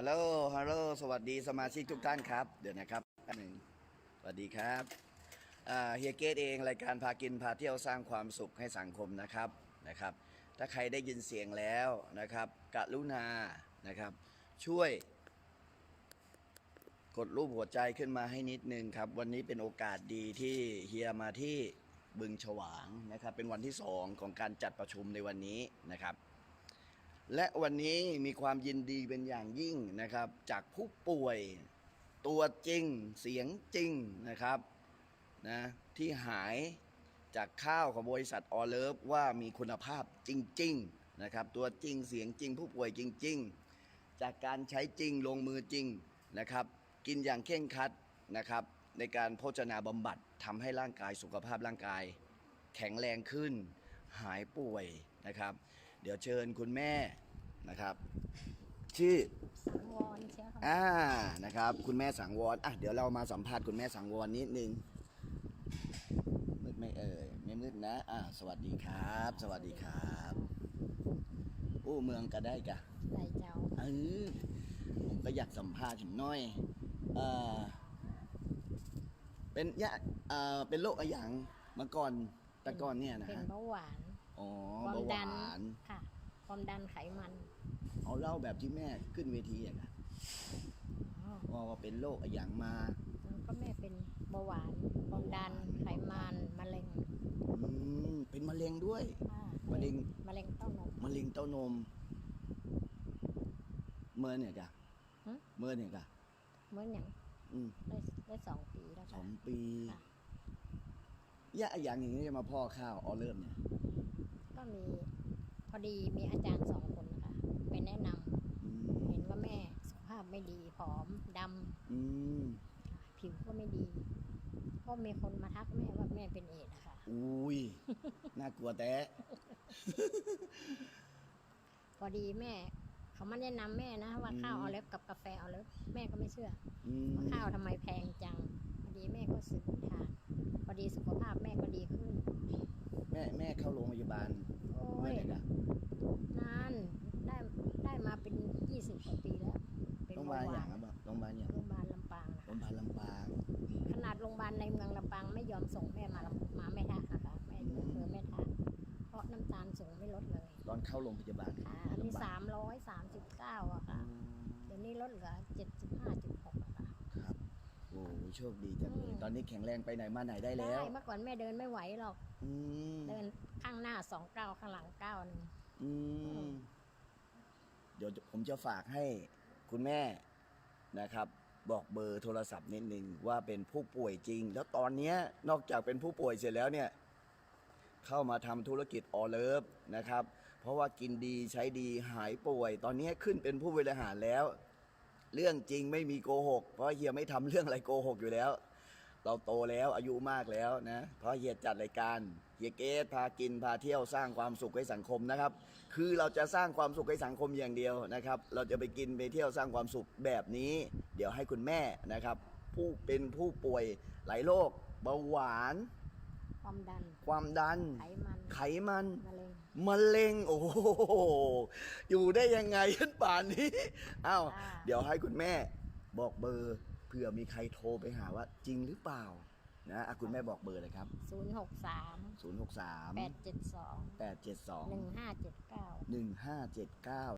ฮัลโหล ฮัลโหล สวัสดีสมาชิกทุกท่านครับ เดี๋ยวนะครับหนึ่งสวัสดีครับเฮียเกตเองรายการพากินพาเที่ยวสร้างความสุขให้สังคมนะครับนะครับ ถ้าใครได้ยินเสียงแล้วนะครับกรุณานะครับ ช่วยกดรูปหัวใจขึ้นมาให้นิดนึงครับ วันนี้เป็นโอกาสดีที่เฮียมาที่บึงฉวางนะครับ เป็นวันที่สองของการจัดประชุมในวันนี้นะครับ และวันนี้มีความยินดีเป็นอย่างยิ่งนะครับ จากผู้ป่วยตัวจริงเสียงจริงนะครับนะที่หายจากข้าวของบริษัทออเลิฟว่ามีคุณภาพจริง ๆนะครับ ตัวจริงเสียงจริง ผู้ป่วยจริง ๆ จากการใช้จริงลงมือจริงนะครับ กินอย่างเข่งคัดนะครับ ในการโภชนาบำบัดทำให้ร่างกายสุขภาพร่างกาย แข็งแรงขึ้น หายป่วยนะครับ เดี๋ยวเชิญคุณแม่ นะครับ ชื่อสังวรเชียวค่ะอ่านะครับ คุณแม่สังวรอะเดี๋ยวเรามาสัมภาษณ์คุณแม่สังวรนิดนึงมืดไหม่เอ่ยไม่มืดนะอ่าสวัสดีครับ สวัสดีครับอู้เมืองก็ได้กะไรเจ้าเออผมก็อยากสัมภาษณ์ถึงหน้อยเออเป็นยะเออเป็นโรคอะไรอย่างเมื่อก่อนแต่ก่อนเนี่ยนะเป็นฮะเบาหวานอ๋อความเบาหดัวาน ค่ะ ความดันไขมันเอาเล่าแบบที่แม่ขึ้นเวทีอะค่ะอ๋อว่าเป็นโรคอะไรอย่างมาแล้วก็แม่เป็นเบาหวานความดันไขมันมะเร็งอืมเป็นมะเร็งด้วยค่ะมะเร็ง มะเร็งเต้านม มะเร็งเต้านม เมื่อเนี่ยกะหึเมื่อเนี่ยกะเมื่ออย่างอืมได้ได้สองปีแล้วสค่ะ องปีค่ะยะอย่างอย่างนี้จะมาพ่อข้าวออเริ่มเนี่ย ก็มี พอดีมีอาจารย์สองคนนะคะไปแนะนำอืมเห็นว่าแม่สุขภาพไม่ดีผอมดำอืมผิวก็ไม่ดี ก็มีคนมาทักแม่ว่าแม่เป็นเอดส์นะคะอุ้ย น่ากลัวแต่พอดีแม่ เขามาแนะนำแม่นะว่าข้าวออเล็บกับกาแฟออเล็บแม่ก็ไม่เชื่อ อืมว่าข้าวทำไมแพงจัง พอดีแม่ก็ซื้อทานพอดีสุขภาพแม่ก็ดีขึ้น แม่แม่เข้าโรงพยาบาล ไม่ยอมส่งแม่มาลำมาแม่ทะนะคะแม่อยู่อำเภอแม่ทะเพราะน้ำตาลสูงไม่ลดเลยตอนเข้าโรงพยาบาลค่ะอันนี้ลำบกสามร้อยสามสิบเก้าอะค่ะอืมเดี๋ยวนี้ลดเหลือเจ็ดสิบห้าจุดหกอะค่ะ ครับโอ้โชคดีจังเลยอืม ตอนนี้แข็งแรงไปไหนมาไหนได้แล้วเมื่อก่อนแม่เดินไม่ไหวหรอก อืมเดินข้างหน้าสองเก้าข้างหลังเก้าหนึ่งอืมเดี๋ยวผมจะฝากให้คุณแม่นะครับ บอกเบอร์โทรศัพท์นิดนึงว่าเป็นผู้ป่วยจริง แล้วตอนนี้นอกจากเป็นผู้ป่วยเสร็จแล้วเนี่ยเข้ามาทำธุรกิจออเลิฟนะครับ เพราะว่ากินดีใช้ดีหายป่วย ตอนนี้ขึ้นเป็นผู้บริหารแล้ว เรื่องจริงไม่มีโกหก เพราะเฮียไม่ทำเรื่องอะไรโกหกอยู่แล้ว เราโตแล้วอายุมากแล้วนะ เพราะเฮียจัดรายการเฮียเกตพากินพาเที่ยวสร้างความสุขให้สังคมนะครับ คือเราจะสร้างความสุขให้สังคมอย่างเดียวนะครับ เราจะไปกินไปเที่ยวสร้างความสุขแบบนี้ เดี๋ยวให้คุณแม่นะครับ ผู้เป็นผู้ป่วยหลายโรคเบาหวาน ความดัน ความดัน ไขมันไขมันมะเร็งมะเร็งโอ้โหอยู่ได้ยังไงขึ้นป่านนี้อ้าวอ่าเดี๋ยวให้คุณแม่บอกเบอร์ เผื่อมีใครโทรไปหาว่าจริงหรือเปล่านะอะคุณแม่บอกเบอร์เลยครับ ศูนย์หกสาม0 6 3 แปดเจ็ดสอง8 7 หนึ่ง2 ห้าเจ็ดเก้า 1 5 7 9